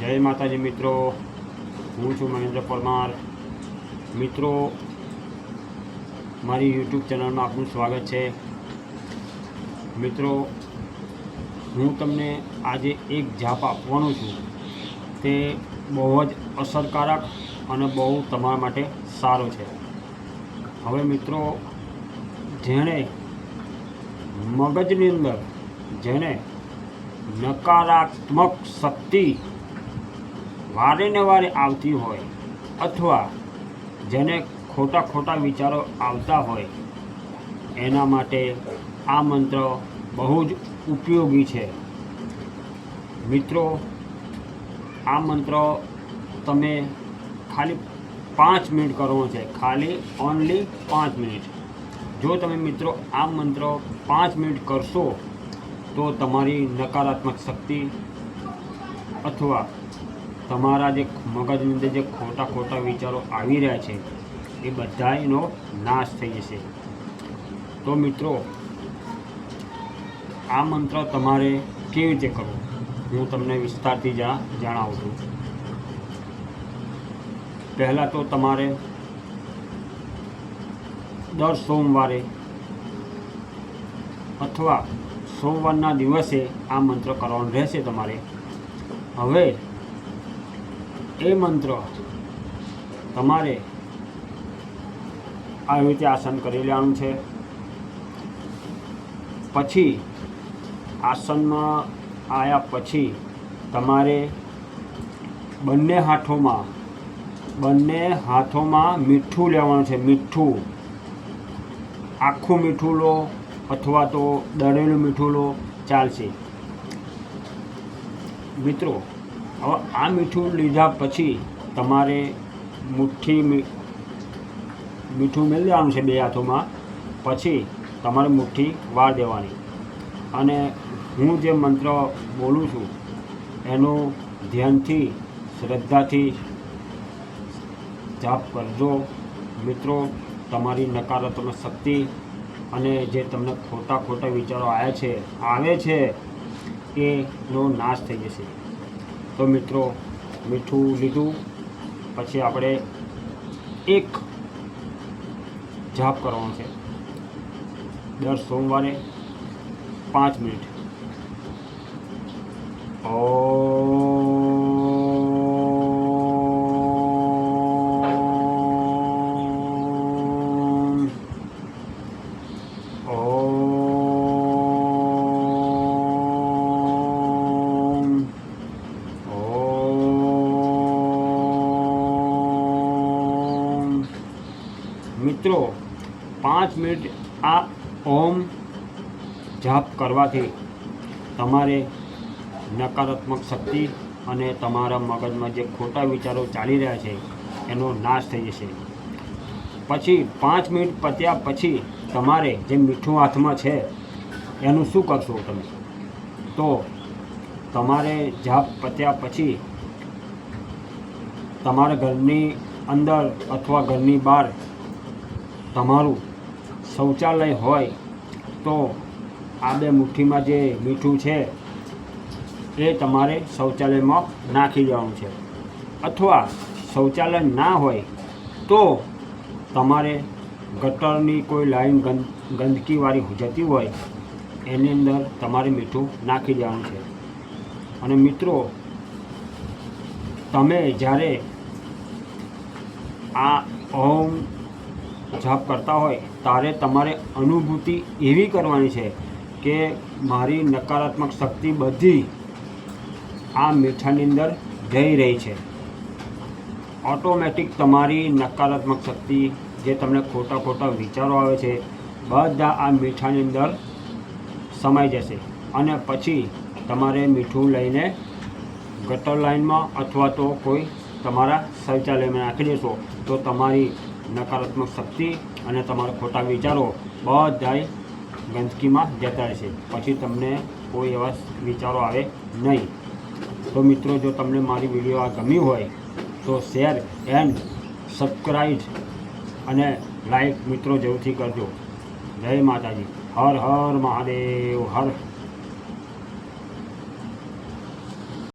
જય માતાજી મિત્રો. હું છું મહેન્દ્ર પરમાર. મિત્રો, મારી યુટ્યુબ ચેનલમાં આપનું સ્વાગત છે. મિત્રો, હું તમને આજે એક જાપ આપવાનો છું. તે બહુ જ અસરકારક અને બહુ તમારા માટે સારો છે. હવે મિત્રો, જેણે મગજની અંદર જેને નકારાત્મક શક્તિ વારે ને વારે આવતી હોય અથવા જેને ખોટા ખોટા વિચારો આવતા હોય, એના માટે આ મંત્ર બહુ જ ઉપયોગી છે. મિત્રો, આ મંત્ર તમે ખાલી પાંચ મિનિટ કરવો છે. ખાલી ઓનલી પાંચ મિનિટ. જો તમે મિત્રો આ મંત્ર પાંચ મિનિટ કરશો, તો તમારી નકારાત્મક શક્તિ અથવા તમારા જે મગજની અંદર જે ખોટા ખોટા વિચારો આવી રહ્યા છે, એ બધાયનો નાશ થઈ જશે. તો મિત્રો, આ મંત્ર તમારે કેવી રીતે કરવો? હું તમને વિસ્તારથી જણાવું છું. પહેલાં તો તમારે દર સોમવારે અથવા સોમવારના દિવસે આ મંત્ર કરવાનું રહેશે તમારે. હવે એ મંત્ર તમારે આવી રીતે આસન કરી લેવાનું છે. પછી આસનમાં આવ્યા પછી તમારે બંને હાથોમાં બંને હાથોમાં મીઠું લેવાનું છે, મીઠું. આખું મીઠું લો અથવા તો દળેલું મીઠું લો, ચાલશે. મિત્રો હવે આ મીઠું લીધા પછી તમારે મુઠ્ઠી મીઠું મેળ દેવાનું છે બે હાથોમાં. પછી તમારે મુઠ્ઠી વાર દેવાની. અને હું જે મંત્ર બોલું છું, એનું ધ્યાનથી, શ્રદ્ધાથી જાપ કરજો. મિત્રો, તમારી નકારાત્મક શક્તિ અને જે તમને ખોટા ખોટા વિચારો આવ્યા છે, આવે છે, એનો નાશ થઈ જશે. તો મિત્રો, મીઠું લીધું. પછી આપણે એક જાપ કરવાનો છે. દર સોમવારે પાંચ મિનિટ. ઓમ. મિત્રો, પાંચ મિનિટ આ ઓમ જાપ કરવાથી તમારે નકારાત્મક શક્તિ અને તમારા મગજમાં જે ખોટા વિચારો ચાલી રહ્યા છે, એનો નાશ થઈ જશે. પછી પાંચ મિનિટ પત્યા પછી તમારે જે મીઠું હાથમાં છે, એનું શું કરશો તમે? તો તમારે જાપ પત્યા પછી તમારા ઘરની અંદર અથવા ઘરની બહાર તમારું શૌચાલય હોય તો આ બે મુઠ્ઠીમાં જે મીઠું છે, એ તમારે શૌચાલયમાં નાખી દેવાનું છે. અથવા શૌચાલય ના હોય તો તમારે ગટરની કોઈ લાઈન ગંદકીવાળી જતી હોય, એની અંદર તમારે મીઠું નાખી દેવાનું છે. અને મિત્રો, તમે જ્યારે આ ઓમ જાપ કરતા હોય ત્યારે તમારે અનુભૂતિ એવી કરવાની છે કે મારી નકારાત્મક શક્તિ બધી આ મીઠાની અંદર જઈ રહી છે. ઓટોમેટિક તમારી નકારાત્મક શક્તિ જે તમને ખોટા ખોટા વિચારો આવે છે, બધા આ મીઠાની અંદર સમાઈ જશે. અને પછી તમારે મીઠું લઈને ગટર લાઇનમાં અથવા તો કોઈ તમારા શૌચાલયમાં નાખી દેશો. તો તમારી નકારાત્મક શક્તિ અને તમારા ખોટા વિચારો બધાય ગંદકીમાં જતા રહેશે. પછી તમને કોઈ એવા વિચારો આવે નહીં. તો મિત્રો, જો તમને મારી વીડિયો આ ગમી હોય, તો શેર એન્ડ સબસ્ક્રાઈબ અને લાઈક મિત્રો જરૂરથી કરજો. જય માતાજી. હર હર મહાદેવ, હર